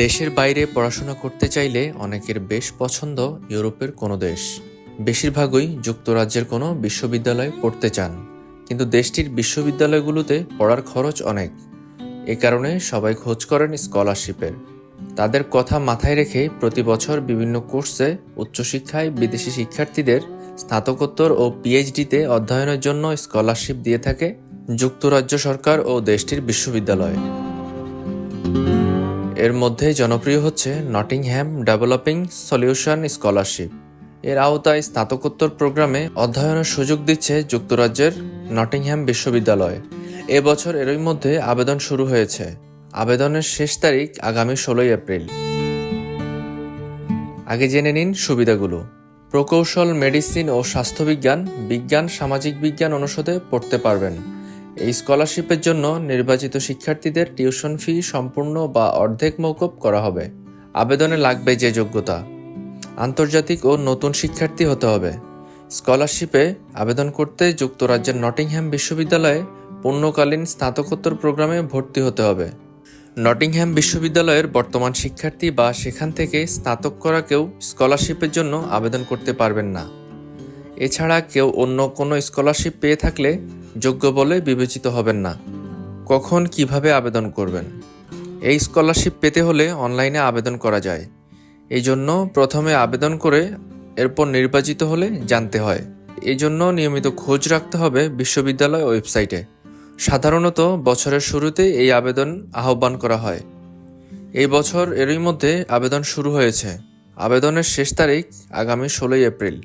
দেশের বাইরে পড়াশোনা করতে চাইলে অনেকের বেশ পছন্দ ইউরোপের কোনো দেশ। বেশিরভাগই যুক্তরাজ্যের কোনো বিশ্ববিদ্যালয়ে পড়তে চান, কিন্তু দেশটির বিশ্ববিদ্যালয়গুলোতে পড়ার খরচ অনেক। এ কারণে সবাই খোঁজ করেন স্কলারশিপের। তাদের কথা মাথায় রেখে প্রতি বছর বিভিন্ন কোর্সে উচ্চশিক্ষায় বিদেশি শিক্ষার্থীদের স্নাতকোত্তর ও পিএইচডিতে অধ্যয়নের জন্য স্কলারশিপ দিয়ে থাকে যুক্তরাজ্য সরকার ও দেশটির বিশ্ববিদ্যালয়। এর মধ্যে জনপ্রিয় হচ্ছে নটিংহ্যাম ডেভেলপিং সলিউশন স্কলারশিপ। এর আওতায় স্নাতকোত্তর প্রোগ্রামে অধ্যয়নের সুযোগ দিচ্ছে যুক্তরাজ্যের নটিংহ্যাম বিশ্ববিদ্যালয়। এবছর এরই মধ্যে আবেদন শুরু হয়েছে। আবেদনের শেষ তারিখ আগামী ষোলোই এপ্রিল। আগে জেনে নিন সুবিধাগুলো। প্রকৌশল, মেডিসিন ও স্বাস্থ্যবিজ্ঞান, বিজ্ঞান, সামাজিক বিজ্ঞান অনুষদে পড়তে পারবেন। এই স্কলারশিপের জন্য নির্বাচিত শিক্ষার্থীদের টিউশন ফি সম্পূর্ণ বা অর্ধেক মৌকুব করা হবে। আবেদনে লাগবে যে যোগ্যতা। আন্তর্জাতিক ও নতুন শিক্ষার্থী হতে হবে। স্কলারশিপে আবেদন করতে যুক্তরাজ্যের নটিংহ্যাম বিশ্ববিদ্যালয়ে পূর্ণকালীন স্নাতকোত্তর প্রোগ্রামে ভর্তি হতে হবে। নটিংহ্যাম বিশ্ববিদ্যালয়ের বর্তমান শিক্ষার্থী বা সেখান থেকে স্নাতক করা কেউ স্কলারশিপের জন্য আবেদন করতে পারবেন না। এছাড়া কেউ অন্য কোনো স্কলারশিপ পেয়ে থাকলে যোগ্য বলে বিবেচিত হবেন না। কখন কীভাবে আবেদন করবেন? এই স্কলারশিপ পেতে হলে অনলাইনে আবেদন করা যায়। এই জন্য প্রথমে আবেদন করে এরপর নির্বাচিত হলে জানতে হয়। এই জন্য নিয়মিত খোঁজ রাখতে হবে বিশ্ববিদ্যালয় ওয়েবসাইটে। সাধারণত বছরের শুরুতে এই আবেদন আহ্বান করা হয়। এই বছর এরই মধ্যে আবেদন শুরু হয়েছে। আবেদনের শেষ তারিখ আগামী ষোলোই এপ্রিল।